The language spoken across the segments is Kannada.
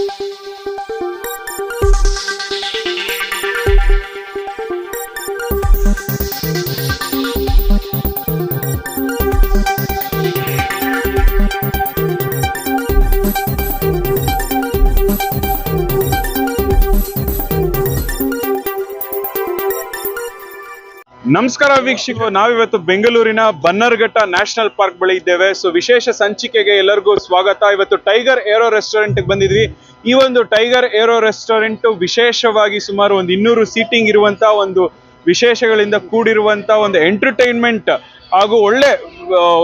Música ನಮಸ್ಕಾರ ವೀಕ್ಷಕರು, ನಾವಿವತ್ತು ಬೆಂಗಳೂರಿನ ಬನ್ನರ್ಘಟ್ಟ ನ್ಯಾಷನಲ್ ಪಾರ್ಕ್ ಬಳಿ ಇದ್ದೇವೆ. ಸೊ, ವಿಶೇಷ ಸಂಚಿಕೆಗೆ ಎಲ್ಲರಿಗೂ ಸ್ವಾಗತ. ಇವತ್ತು ಟೈಗರ್ ಏರೋ ರೆಸ್ಟೋರೆಂಟ್ ಬಂದಿದ್ವಿ. ಈ ಒಂದು ಟೈಗರ್ ಏರೋ ರೆಸ್ಟೋರೆಂಟ್ ವಿಶೇಷವಾಗಿ ಸುಮಾರು ಒಂದು ಇನ್ನೂರು ಸೀಟಿಂಗ್ ಇರುವಂತಹ ಒಂದು ವಿಶೇಷಗಳಿಂದ ಕೂಡಿರುವಂತ ಒಂದು ಎಂಟರ್ಟೈನ್ಮೆಂಟ್ ಹಾಗೂ ಒಳ್ಳೆ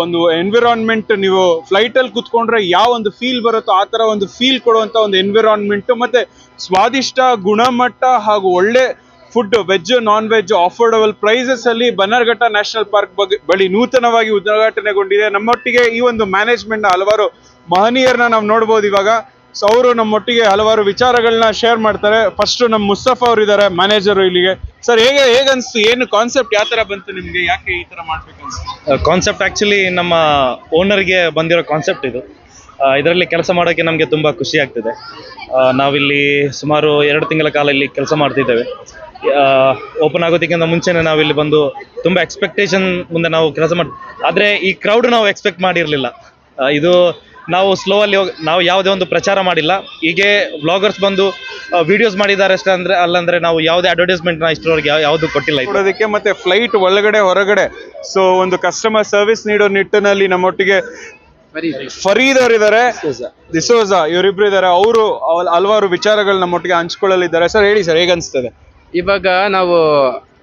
ಒಂದು ಎನ್ವಿರಾನ್ಮೆಂಟ್ ನೀವು ಫ್ಲೈಟ್ ಅಲ್ಲಿ ಕುತ್ಕೊಂಡ್ರೆ ಯಾವ ಒಂದು ಫೀಲ್ ಬರುತ್ತೋ ಆ ತರ ಒಂದು ಫೀಲ್ ಕೊಡುವಂತ ಒಂದು ಎನ್ವಿರಾನ್ಮೆಂಟ್ ಮತ್ತೆ ಸ್ವಾದಿಷ್ಟ, ಗುಣಮಟ್ಟ ಹಾಗೂ ಒಳ್ಳೆ food, veg non veg affordable prices ಅಲ್ಲಿ ಬನ್ನರ್ಘಟ್ಟ ನ್ಯಾಷನಲ್ ಪಾರ್ಕ್ ಬಗ್ಗೆ ಬಳಿ ನೂತನವಾಗಿ ಉದ್ಘಾಟನೆಗೊಂಡಿದೆ. ನಮ್ಮೊಟ್ಟಿಗೆ ಈ ಒಂದು ಮ್ಯಾನೇಜ್ಮೆಂಟ್ನ ಹಲವಾರು ಮಹನೀಯರನ್ನ ನಾವು ನೋಡ್ಬೋದು ಇವಾಗ. ಸೊ ಅವರು ನಮ್ಮೊಟ್ಟಿಗೆ ಹಲವಾರು ವಿಚಾರಗಳನ್ನ ಶೇರ್ ಮಾಡ್ತಾರೆ. ಫಸ್ಟ್ ನಮ್ಮ ಮುಸ್ತಫಾ ಅವರು ಇದ್ದಾರೆ ಮ್ಯಾನೇಜರ್ ಇಲ್ಲಿಗೆ. ಸರ್ ಹೇಗೆ ಹೇಗೆ ಏನು ಕಾನ್ಸೆಪ್ಟ್ ಯಾವ ತರ ಬಂತು ನಿಮಗೆ? ಯಾಕೆ ಈ ತರ ಮಾಡ್ಬೇಕು ಕಾನ್ಸೆಪ್ಟ್ ಆ್ಯಕ್ಚುಲಿ ನಮ್ಮ ಓನರ್ಗೆ ಬಂದಿರೋ ಕಾನ್ಸೆಪ್ಟ್ ಇದು. ಇದರಲ್ಲಿ ಕೆಲಸ ಮಾಡೋಕ್ಕೆ ನಮಗೆ ತುಂಬ ಖುಷಿ ಆಗ್ತಿದೆ. ನಾವಿಲ್ಲಿ ಸುಮಾರು ಎರಡು ತಿಂಗಳ ಕಾಲ ಇಲ್ಲಿ ಕೆಲಸ ಮಾಡ್ತಿದ್ದೇವೆ. ಓಪನ್ ಆಗೋದಕ್ಕಿಂತ ಮುಂಚೆನೇ ನಾವಿಲ್ಲಿ ಬಂದು ತುಂಬ ಎಕ್ಸ್ಪೆಕ್ಟೇಷನ್ ಮುಂದೆ ನಾವು ಕೆಲಸ ಮಾಡಿ, ಆದರೆ ಈ ಕ್ರೌಡ್ ನಾವು ಎಕ್ಸ್ಪೆಕ್ಟ್ ಮಾಡಿರಲಿಲ್ಲ. ಇದು ನಾವು ಸ್ಲೋ ಅಲ್ಲಿ ಹೋಗಿ, ನಾವು ಯಾವುದೇ ಒಂದು ಪ್ರಚಾರ ಮಾಡಿಲ್ಲ. ಹೀಗೆ ವ್ಲಾಗರ್ಸ್ ಬಂದು ವಿಡಿಯೋಸ್ ಮಾಡಿದ್ದಾರೆ ಅಷ್ಟೇ ಅಂದ್ರೆ, ಅಲ್ಲಂದ್ರೆ ನಾವು ಯಾವುದೇ ಅಡ್ವರ್ಟೈಸ್ಮೆಂಟ್ನ ಇಷ್ಟರವರೆಗೆ ಯಾವ ಯಾವುದು ಕೊಟ್ಟಿಲ್ಲ. ಕೊಡೋದಕ್ಕೆ ಮತ್ತೆ ಫ್ಲೈಟ್ ಒಳಗಡೆ ಹೊರಗಡೆ. ಸೊ ಒಂದು ಕಸ್ಟಮರ್ ಸರ್ವಿಸ್ ನೀಡೋ ನಿಟ್ಟಿನಲ್ಲಿ ನಮ್ಮೊಟ್ಟಿಗೆ ಫರೀದ್. ಅವರು ಇದ್ದಾರೆ ದಿಸೋಜ ಇವರಿಬ್ರು ಇದ್ದಾರೆ. ಅವರು ಹಲವಾರು ವಿಚಾರಗಳು ನಮ್ಮೊಟ್ಟಿಗೆ ಹಂಚ್ಕೊಳ್ಳಲಿದ್ದಾರೆ. ಸರ್ ಹೇಳಿ ಸರ್ ಹೇಗನ್ಸ್ತದೆ? ಇವಾಗ ನಾವು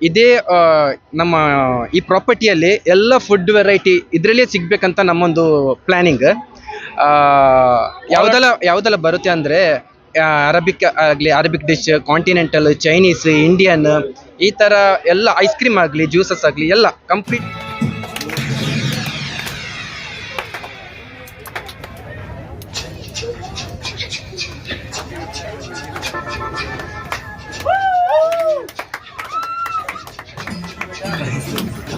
ಇದೇ ನಮ್ಮ ಈ ಪ್ರಾಪರ್ಟಿಯಲ್ಲಿ ಎಲ್ಲ ಫುಡ್ ವೆರೈಟಿ ಇದರಲ್ಲೇ ಸಿಗ್ಬೇಕಂತ ನಮ್ಮೊಂದು ಪ್ಲಾನಿಂಗ್ ಯಾವುದೆಲ್ಲ ಯಾವುದೆಲ್ಲ ಬರುತ್ತೆ ಅಂದ್ರೆ ಅರಬಿಕ್ ಆಗಲಿ Arabic dish continental Chinese Indian ಈ ಥರ ಎಲ್ಲ ಐಸ್ ಕ್ರೀಮ್ ಆಗಲಿ ಜ್ಯೂಸಸ್ ಆಗಲಿ ಎಲ್ಲ ಕಂಪ್ಲೀಟ್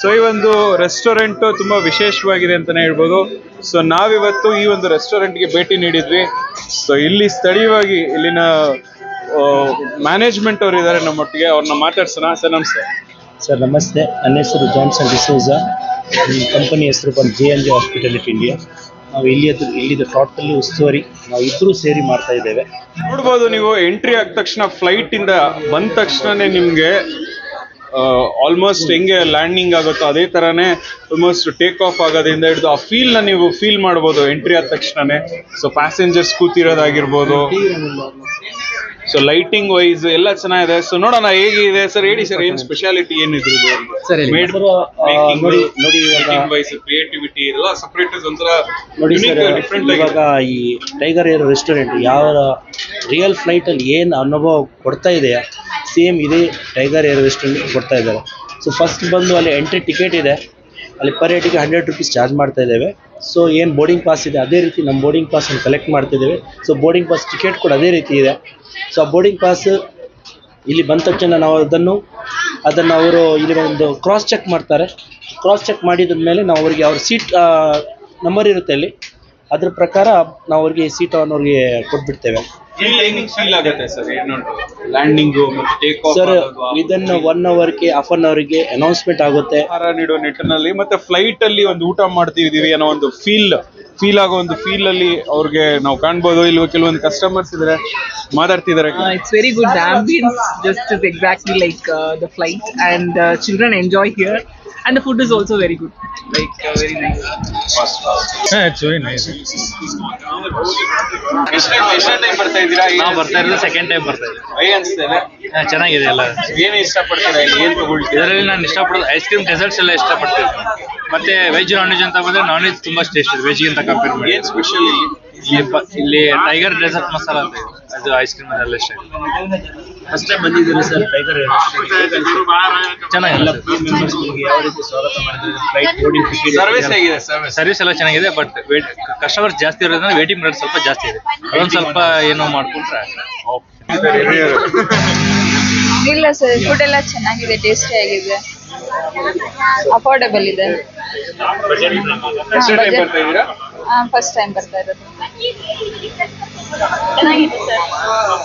ಸೊ ಈ ಒಂದು ರೆಸ್ಟೋರೆಂಟ್ ತುಂಬಾ ವಿಶೇಷವಾಗಿದೆ ಅಂತಾನೆ ಹೇಳ್ಬೋದು. ಸೊ ನಾವಿವತ್ತು ಈ ಒಂದು ರೆಸ್ಟೋರೆಂಟ್ಗೆ ಭೇಟಿ ನೀಡಿದ್ವಿ. ಸೊ ಇಲ್ಲಿ ಸ್ಥಳೀಯವಾಗಿ ಇಲ್ಲಿನ ಮ್ಯಾನೇಜ್ಮೆಂಟ್ ಅವರು ಇದ್ದಾರೆ ನಮ್ಮೊಟ್ಟಿಗೆ. ಅವ್ರನ್ನ ಮಾತಾಡ್ಸೋಣ. ಸರ್ ನಮಸ್ತೆ. ಸರ್ ನಮಸ್ತೆ. ನನ್ನ ಹೆಸರು ಜಾನ್ಸನ್ ಡಿಸೋಜ. ಈ ಕಂಪನಿ ಹೆಸರು ಬಂದು J N J hospitality India ನಾವು ಇಲ್ಲಿಯದು ಇಲ್ಲಿದ್ದ ಟೋಟಲಿ ಉಸ್ತುವಾರಿ ನಾವು ಇಬ್ಬರೂ ಸೇರಿ ಮಾಡ್ತಾ ಇದ್ದೇವೆ. ನೋಡ್ಬೋದು ನೀವು ಎಂಟ್ರಿ ಆದ ತಕ್ಷಣ ಫ್ಲೈಟ್ ಇಂದ ಬಂದ ತಕ್ಷಣನೇ ನಿಮ್ಗೆ ಆಲ್ಮೋಸ್ಟ್ ಹೆಂಗೆ ಲ್ಯಾಂಡಿಂಗ್ ಆಗುತ್ತೋ ಅದೇ ತರಾನೇ ಆಲ್ಮೋಸ್ಟ್ ಟೇಕ್ ಆಫ್ ಆಗೋದ್ರಿಂದ ಹಿಡಿದು ಆ ಫೀಲ್ನ ನೀವು ಫೀಲ್ ಮಾಡ್ಬೋದು ಎಂಟ್ರಿ ಆದ ತಕ್ಷಣನೇ. ಸೊ ಪ್ಯಾಸೆಂಜರ್ಸ್ ಕೂತಿರೋದಾಗಿರ್ಬೋದು. ಸೊ ಲೈಟಿಂಗ್ ವೈಸ್ ಎಲ್ಲ ಚೆನ್ನಾಗಿದೆ. ಸೊ ನೋಡೋಣ ಹೇಗಿದೆ? ಸರ್ ಹೇಳಿ ಸರ್ ಏನ್ ಸ್ಪೆಷಾಲಿಟಿ ಏನಿದ್ರು ಸರ್. ನೋಡಿ ನೋಡಿ ಇವಾಗ ವೈಸ್ ಕ್ರಿಯೇಟಿವಿಟಿ ಎಲ್ಲ ಸಪರೇಟ್ ಒಂಥರ ನೋಡಿ ಸರ್ ಡಿಫ್ರೆಂಟ್ ಇವಾಗ ಈ ಟೈಗರ್ ಏರ್ ರೆಸ್ಟೋರೆಂಟ್ ಯಾವ ರಿಯಲ್ ಫ್ಲೈಟ್ ಅಲ್ಲಿ ಏನು ಅನುಭವ ಕೊಡ್ತಾ ಇದೆ ಸೇಮ್ ಇದೇ ಟೈಗರ್ ಏರ್ ರೆಸ್ಟೋರೆಂಟ್ ಕೊಡ್ತಾ ಇದ್ದಾರೆ. ಸೊ ಫಸ್ಟ್ ಬಂದು ಅಲ್ಲಿ ಎಂಟ್ರಿ ಟಿಕೆಟ್ ಇದೆ. ಅಲ್ಲಿ ಪರ್ ಹೆಡ್ಗೆ ಹಂಡ್ರೆಡ್ ರುಪೀಸ್ ಚಾರ್ಜ್ ಮಾಡ್ತಾ ಇದ್ದೇವೆ. ಸೊ ಏನು ಬೋರ್ಡಿಂಗ್ ಪಾಸ್ ಇದೆ, ಅದೇ ರೀತಿ ನಮ್ಮ ಬೋರ್ಡಿಂಗ್ ಪಾಸನ್ನು ಕಲೆಕ್ಟ್ ಮಾಡ್ತಿದ್ದೇವೆ ಸೊ ಬೋರ್ಡಿಂಗ್ ಪಾಸ್ ಟಿಕೆಟ್ ಕೂಡ ಅದೇ ರೀತಿ ಇದೆ. ಸೊ ಆ ಬೋರ್ಡಿಂಗ್ ಪಾಸ್ ಇಲ್ಲಿ ಬಂದ ತಕ್ಷಣ ನಾವು ಅದನ್ನು ಅದನ್ನು ಅವರು ಇಲ್ಲಿ ಒಂದು ಕ್ರಾಸ್ ಚೆಕ್ ಮಾಡ್ತಾರೆ. ಕ್ರಾಸ್ ಚೆಕ್ ಮಾಡಿದ ಮೇಲೆ ನಾವು ಅವರಿಗೆ ಅವ್ರ ಸೀಟ್ ನಂಬರ್ ಇರುತ್ತೆ ಅಲ್ಲಿ. ಅದ್ರ ಪ್ರಕಾರ ನಾವು ಅವ್ರಿಗೆ ಸೀಟನ್ನು ಅವ್ರಿಗೆ ಕೊಟ್ಬಿಡ್ತೇವೆ. ಫೀಲ್ ಆಗುತ್ತೆ ಸರ್ ಇದನ್ನ ಮತ್ತೆ take off sir within one ಅವರ್ಗೆ ಹಾಫ್ ಅನ್ ಅವರ್ಗೆ ಅನೌನ್ಸ್ಮೆಂಟ್ ಆಗುತ್ತೆ. ಆಹಾರ ನೀಡೋ ನಿಟ್ಟಿನಲ್ಲಿ ಮತ್ತೆ ಫ್ಲೈಟ್ ಅಲ್ಲಿ ಒಂದು ಊಟ ಮಾಡ್ತಿದೀವಿ ಅನ್ನೋ ಒಂದು ಫೀಲ್ ಫೀಲ್ ಆಗೋ ಒಂದು ಫೀಲ್ ಅಲ್ಲಿ ಅವ್ರಿಗೆ ನಾವು ಕಾಣ್ಬೋದು ಇಲ್ಲಿ ಕೆಲವೊಂದು ಕಸ್ಟಮರ್ಸ್ ಇದ್ರೆ ಮಾತಾಡ್ತಿದಾರೆ it's very good just exactly like the flight and the enjoy and And the food is also very good, like uh, very nice. Yeah, it's very nice. ನಾವು ಬರ್ತಾ ಇರೋದು ಸೆಕೆಂಡ್ ಟೈಮ್ ಬರ್ತಾ ಇದ್ದೀವಿ. ಚೆನ್ನಾಗಿದೆ ಎಲ್ಲ. ಏನ್ ಇಷ್ಟಪಡ್ತೀರಾ ಇಲ್ಲಿ? ಏನ್ ತಗೊಳ್ತೀರಾ? ಇದರಲ್ಲಿ ನಾನು ಇಷ್ಟಪಡೋದು ಐಸ್ ಕ್ರೀಮ್ ಡೆಸರ್ಟ್ಸ್ ಎಲ್ಲ ಇಷ್ಟಪಡ್ತೀನಿ. ಮತ್ತೆ ವೆಜ್ ನಾನ್ ವೆಜ್ ಅಂತ ಬಂದ್ರೆ ನಾನ್ ವೆಜ್ ತುಂಬಾ ಟೇಸ್ಟ್ ಇದೆ. ವೆಜ್ ಅಂತ ಕಂಪೇರ್ ಮಾಡಿ. ಇಲ್ಲಿ? ಟೈಗರ್ ಡೆಸರ್ಟ್ ಮಸಾಲ ಅಂತ ಇದೆ. ಅದು ಐಸ್ ಕ್ರೀಮ್ ಅದೆಲ್ಲ ಇಷ್ಟ ಫಸ್ಟ್ ಟೈಮ್ ಬಂದಿದ್ದೀರಿ ಸರ್ ಟೈಗರ್ ಚೆನ್ನಾಗಿಲ್ಲ ಚೆನ್ನಾಗಿದೆ ಎಲ್ಲ ಟೀಮ್ ಮೆಂಬರ್ಸ್ ನಿಮಗೆ ಯಾವ ರೀತಿ ಸ್ವಾಗತ ಮಾಡಿದ್ರು ಫ್ಲೈಟ್ ಬೋರ್ಡಿಂಗ್ ಟಿಕೆಟ್ ಸರ್ವಿಸ್ ಆಗಿದೆ ಸರ್ವಿಸ್ ಸರ್ವಿಸ್ ಎಲ್ಲ ಚೆನ್ನಾಗಿದೆ ಬಟ್ ವೇಟ್ ಕಸ್ಟಮರ್ ಜಾಸ್ತಿ ಇರೋದ್ರಿಂದ ವೇಟಿಂಗ್ ಪೀರಿಯಡ್ ಸ್ವಲ್ಪ ಜಾಸ್ತಿ ಇದೆ. ಅದೊಂದು ಸ್ವಲ್ಪ ಏನೋ ಮಾಡ್ಕೊಂಡ್ರೆ ಇಲ್ಲ ಸರ್ ಫುಡ್ ಎಲ್ಲ ಚೆನ್ನಾಗಿದೆ ಟೇಸ್ಟಿ ಆಗಿದೆ. ಅಫೋರ್ಡಬಲ್ ಇದೆ. ಫಸ್ಟ್ ಟೈಮ್ ಬರ್ತಾ ಇರೋದು. ಚೆನ್ನಾಗಿದೆ ಸರ್.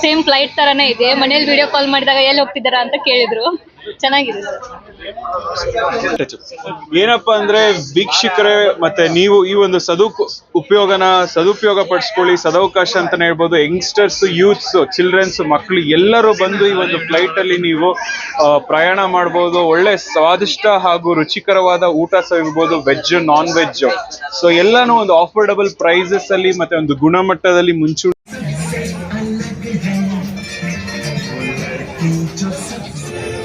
ಸೇಮ್ ಫ್ಲೈಟ್ ತರನೇ ಇದೆ. ಮನೇಲಿ ವಿಡಿಯೋ ಕಾಲ್ ಮಾಡಿದಾಗ ಎಲ್ಲಿ ಹೋಗ್ತಿದ್ದಾರಾ ಅಂತ ಕೇಳಿದ್ರು. ಚೆನ್ನಾಗಿದೆ ಸರ್. ಏನಪ್ಪಾ ಅಂದ್ರೆ ವೀಕ್ಷಕರೇ, ಮತ್ತೆ ನೀವು ಈ ಒಂದು ಸದು ಉಪಯೋಗನ ಸದುಪಯೋಗ ಪಡಿಸ್ಕೊಳ್ಳಿ. ಸದವಕಾಶ ಅಂತಾನೆ ಹೇಳ್ಬೋದು. ಯಂಗ್ಸ್ಟರ್ಸ್ ಯೂತ್ಸ್ ಚಿಲ್ಡ್ರನ್ಸ್ ಮಕ್ಕಳು ಎಲ್ಲರೂ ಬಂದು ಈ ಒಂದು ಫ್ಲೈಟ್ ಅಲ್ಲಿ ನೀವು ಪ್ರಯಾಣ ಮಾಡ್ಬೋದು. ಒಳ್ಳೆ ಸ್ವಾದಿಷ್ಟ ಹಾಗೂ ರುಚಿಕರವಾದ ಊಟ ಸವಿಬಹುದು ವೆಜ್ ನಾನ್ ವೆಜ್ ಸೊ ಎಲ್ಲಾನು ಒಂದು ಆಫರ್ಡಬಲ್ ಪ್ರೈಸಸ್ ಅಲ್ಲಿ ಮತ್ತೆ ಒಂದು ಗುಣಮಟ್ಟದಲ್ಲಿ ಮುಂಚೂಣಿ Just.